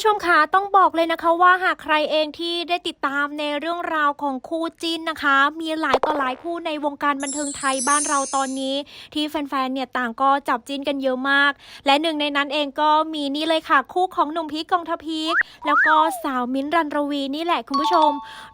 ผู้ชมคะต้องบอกเลยนะคะว่าหากใครเองที่ได้ติดตามในเรื่องราวของคู่จิ้นนะคะ มีหลายต่อหลายคู่ในวงการบันเทิงไทยบ้านเราตอนนี้ ที่แฟนๆเนี่ยต่างก็จับจิ้นกันเยอะมาก และหนึ่งในนั้นเองก็มีนี่เลยค่ะ คู่ของหนุ่มพีคกองทพีคแล้วก็สาวมิ้นท์รันรวีนี่แหละคุณผู้ชม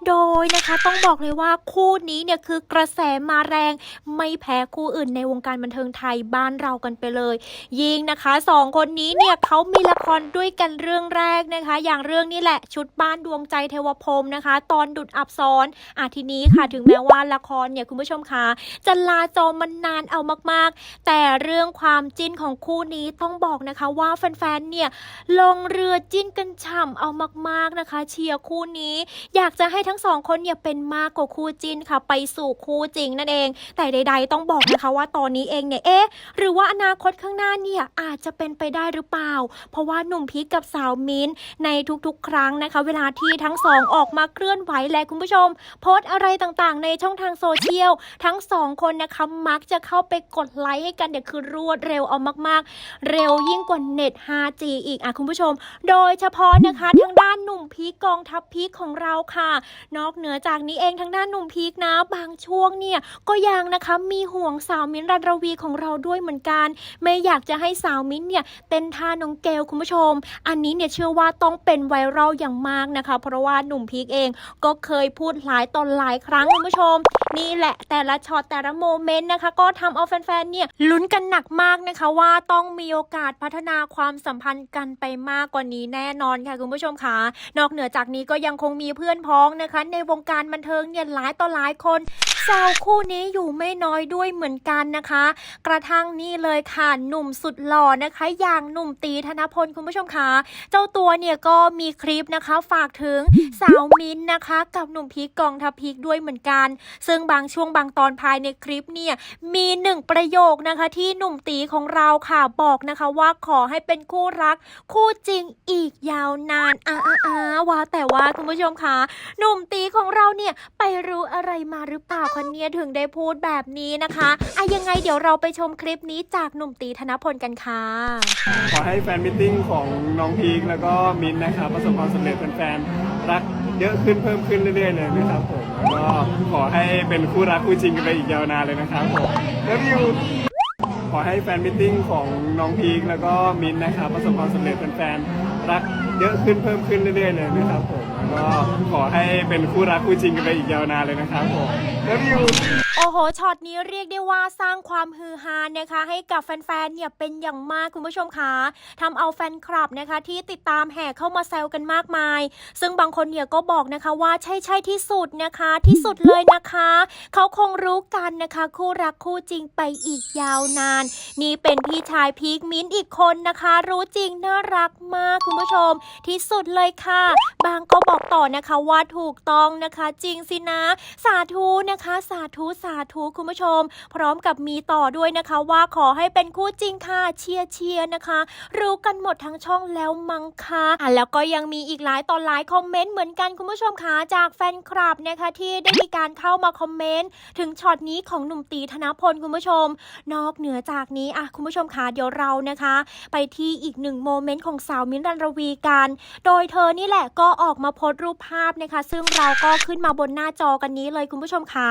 โดยนะคะต้องบอกเลยว่าคู่นี้เนี่ยคือกระแสมาแรง ไม่แพ้คู่อื่นในวงการบันเทิงไทยบ้านเรากันไปเลย ยิงนะคะสองคนนี้เนี่ยเขามีละครด้วยกันเรื่องแรกนะคะ อย่างเรื่องนี้แหละชุดบ้านดวงใจเทวพรหมนะคะ ตอนดุดอับซ้อนอาทีนี้ค่ะถึงแม้ว่าละครเนี่ยคุณผู้ชมคะจะลาจอมันนานเอามากๆ แต่เรื่องความจิ้นของคู่นี้ต้องบอกนะคะว่าแฟนๆเนี่ยลงเรือจิ้นกันฉ่ำเอามากๆนะคะ เชียร์คู่นี้ อยากจะให้ทั้งสองคนเนี่ยเป็นมากกว่าคู่จิ้นค่ะ ไปสู่คู่จริงนั่นเอง แต่ใด ๆ ต้องบอกนะคะว่าตอนนี้เองเนี่ยเอ๊ะหรือว่าอนาคตข้างหน้าเนี่ยอาจจะเป็นไปได้หรือเปล่า เพราะว่าหนุ่มพีคกับสาวมิ้นในทุกๆ ครั้งนะคะ เวลาที่ทั้งสองออกมาเคลื่อนไหวและคุณผู้ชม โพสต์อะไรต่างๆ ในช่องทางโซเชียล ทั้งสองคนนะคะมักจะเข้าไปกดไลค์ให้กันเนี่ยคือรวดเร็วเอามากๆ เร็วยิ่งกว่าเน็ต 5G อีกอะคุณผู้ชม โดยเฉพาะนะคะทางด้านหนุ่มพีคกองทัพพีคของเราค่ะ นอกเหนือจากนี้เองทางด้านหนุ่มพีคนะ บางช่วงเนี่ยก็ยังนะคะมีห่วงสาวมิ้นรันรวีของเราด้วยเหมือนกัน ไม่อยากจะให้สาวมิ้นเนี่ยเต้นท่าน้องเกลคุณผู้ชม อันนี้เนี่ยเชื่อว่าต้องเป็นไวรัลอย่างมากนะคะ เพราะว่าหนุ่มพีคเองก็เคยพูดหลายตอนหลายครั้งคุณผู้ชม นี่แหละแต่ละช็อตแต่ละโมเมนต์นะคะ ก็ทำเอาแฟนๆเนี่ยลุ้นกันหนักมากนะคะว่าต้องมีโอกาสพัฒนาความสัมพันธ์กันไปมากกว่านี้แน่นอนค่ะคุณผู้ชมค่ะนอกเหนือจากนี้ก็ยังคงมีเพื่อนพ้องนะคะ ในวงการบันเทิงเนี่ยหลายต่อหลายคน แซวคู่นี้อยู่ไม่น้อยด้วยเหมือนกันนะคะ กระทั่งนี่เลยค่ะหนุ่มสุดหล่อนะคะ อย่างหนุ่มตีธนพลคุณผู้ชมคะเจ้าตัวเนี่ยก็มีคลิปนะคะฝากถึงสาวมิ้นนะคะ กับหนุ่มพีคกองทัพพีคด้วยเหมือนกัน ซึ่งบางช่วงบางตอนภายในคลิปเนี่ยมีหนึ่งประโยคนะคะ ที่หนุ่มตีของเราค่ะบอกนะคะว่าขอให้เป็นคู่รัก คู่จริงอีกยาวนานอ่าอ่าอาว่าแต่ว่าคุณผู้ชมคะหนุ่มตีของเราเนี่ยไปรู้อะไรมาหรือเปล่าคะเนี่ยถึงได้พูดแบบนี้นะคะอะยังไงเดี๋ยวเราไปชมคลิปนี้จากหนุ่มตีธนพลกันค่ะ ขอให้แฟนมิทติ้งของน้องพีคแล้วก็มินท์นะครับประสบความสำเร็จแฟนๆรักเยอะขึ้นเพิ่มขึ้นเรื่อยๆเลยนะครับผมแล้วก็ขอให้เป็นคู่รักคู่จริงกันไปอีกยาวนานเลยนะครับผมแล้ววิวขอให้แฟนมิทติ้งของน้องพีคแล้วก็มินท์นะครับประสบความสำเร็จแฟนๆรักเยอะขึ้นเพิ่มขึ้นเรื่อยๆเลยนะครับผม ก็ขอให้เป็นคู่รักคู่จริงกันไปอีกยาวนานเลยนะครับผมแล้ววิวโอ้โห ช็อตนี้เรียกได้ว่าสร้างความฮือฮานะคะ ให้กับแฟนๆ เนี่ยเป็นอย่างมากคุณผู้ชมคะทำเอาแฟนคลับนะคะ ที่ติดตามแห่เข้ามาแซวกันมากมาย ซึ่งบางคนเนี่ยก็บอกนะคะว่าใช่ใช่ที่สุดนะคะ ที่สุดเลยนะคะ เขาคงรู้กันนะคะ คู่รักคู่จริงไปอีกยาวนาน นี่เป็นพี่ชายพีคมิ้นท์อีกคนนะคะ รู้จริงน่ารักมากคุณผู้ชม ที่สุดเลยค่ะ บางก็บอกอกต่อนะคะว่าถูกต้องนะคะจริงสินะ สาธุนะคะ สาธุสาธุคุณผู้ชม พร้อมกับมีต่อด้วยนะคะว่าขอให้เป็นคู่จริงค่ะเชียร์เชียร์นะคะ รู้กันหมดทั้งช่องแล้วมั้งคะอะแล้วก็ยังมีอีกหลายตอนหลายคอมเมนต์เหมือนกันคุณผู้ชมคะจากแฟนคลับนะคะที่ได้มีการเข้ามาคอมเมนต์ถึงช็อตนี้ของหนุ่มตีธนพลคุณผู้ชม นอกเหนือจากนี้อะคุณผู้ชมคะเดี๋ยวเรานะคะ ไปที่อีกหนึ่งโมเมนต์ของสาวมิ้นท์รันรวีกัน โดยเธอนี่แหละก็ออกมาโพสต์รูปภาพนะคะ ซึ่งเราก็ขึ้นมาบนหน้าจอกันนี้เลยคุณผู้ชมคะ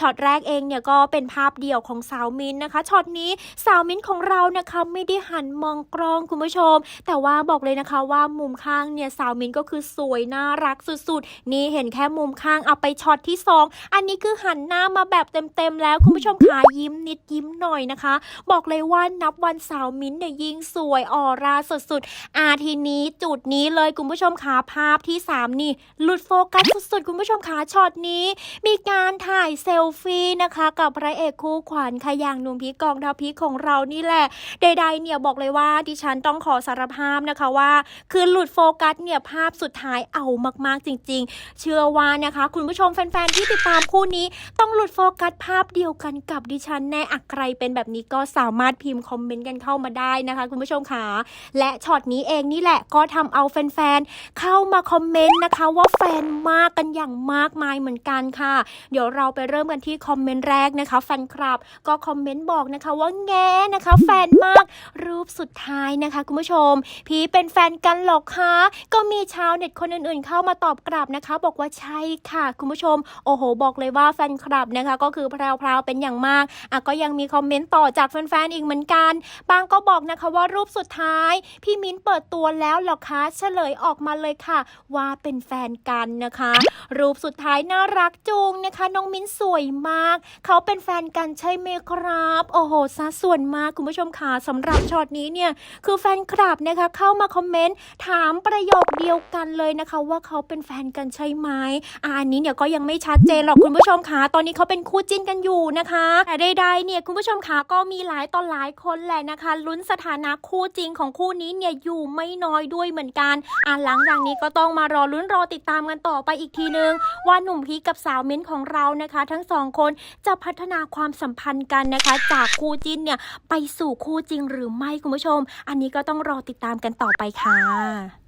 ช็อตแรกเองเนี่ยก็เป็นภาพเดี่ยวของสาวมิ้นนะคะช็อตนี้สาวมิ้นของเรานะคะไม่ได้หันมองกล้องคุณผู้ชม แต่ว่าบอกเลยนะคะว่ามุมข้างเนี่ยสาวมิ้นก็คือสวยน่ารักสุดๆ นี่เห็นแค่มุมข้างเอาไปช็อตที่สองอันนี้คือหันหน้ามาแบบเต็มๆแล้วคุณผู้ชมขายิ้มนิดยิ้มหน่อยนะคะ บอกเลยว่านับวันสาวมิ้นเนี่ยยิ่งสวยออร่าสุดๆอาทีนี้จุดนี้เลยคุณผู้ชมขาภาพที่3นี่หลุดโฟกัสสุดๆ คุณผู้ชมขาช็อตนี้ มีการถ่ายเซลฟี่นะคะ กับพระเอกคู่ขวัญค่ะอย่างนุ่มพีกองทัพพีของเรานี่แหละ ใดๆเนี่ยบอกเลยว่าดิฉันต้องขอสารภาพนะคะว่า คือหลุดโฟกัสเนี่ยภาพสุดท้ายเอามากๆจริง ๆ เชื่อว่านะคะ คุณผู้ชมแฟนๆที่ติดตามคู่นี้ ต้องหลุดโฟกัสภาพเดียวกันกับดิฉันแน่อะใครเป็นแบบนี้ก็สามารถพิมพ์คอมเมนต์กันเข้ามาได้นะคะ คุณผู้ชมคะและช็อตนี้เองนี่แหละก็ทำเอาแฟนๆเข้ามาคอมเมนต์ต์นะคะว่าแฟนมากกันอย่างมากมายเหมือนกันค่ะ เดี๋ยวเราไปเริ่มกันที่คอมเมนต์แรกนะคะ แฟนคลับก็คอมเมนต์บอกนะคะว่าแง่นะคะ แฟนมากรูปสุดท้ายนะคะ คุณผู้ชม พี่เป็นแฟนกันหรอคะก็มีชาวเน็ตคนอื่นๆ เข้ามาตอบกลับนะคะ บอกว่าใช่ค่ะ คุณผู้ชม โอ้โห บอกเลยว่าแฟนคลับนะคะ ก็คือพราวๆเป็นอย่างมากอะก็ยังมีคอมเมนต์ต่อจากแฟนๆอีกเหมือนกันบางก็บอกนะคะว่ารูปสุดท้าย พี่มิ้นเปิดตัวแล้วหรอคะเฉลยออกมาเลยค่ะ ว่าเป็นแฟนกันนะคะ รูปสุดท้ายน่ารักจุงนะคะ น้องมิ้นสวยมาก เขาเป็นแฟนกันใช่ไหมครับ โอ้โหซะส่วนมากคุณผู้ชมค่ะสำหรับช็อตนี้เนี่ยคือแฟนคลับนะคะเข้ามาคอมเมนต์ถามประโยคเดียวกันเลยนะคะ ว่าเขาเป็นแฟนกันใช่ไหมอันนี้เนี่ยก็ยังไม่ชัดเจนหรอกคุณผู้ชมค่ะตอนนี้เขาเป็นคู่จิ้นกันอยู่นะคะแต่ใดๆเนี่ยคุณผู้ชมค่ะก็มีหลายต่อหลายคนแหละนะคะ ลุ้นสถานะคู่จริงของคู่นี้เนี่ยอยู่ไม่น้อยด้วยเหมือนกันอะหลังจากนี้ก็ต้องมารอลุ้นรอติดตามกันต่อไปอีกทีนึง ว่าหนุ่มพีกับสาวมิ้นท์ของเรานะคะ ทั้งสองคนจะพัฒนาความสัมพันธ์กันนะคะ จากคู่จิ้นเนี่ยไปสู่คู่จริงหรือไม่คุณผู้ชม อันนี้ก็ต้องรอติดตามกันต่อไปค่ะ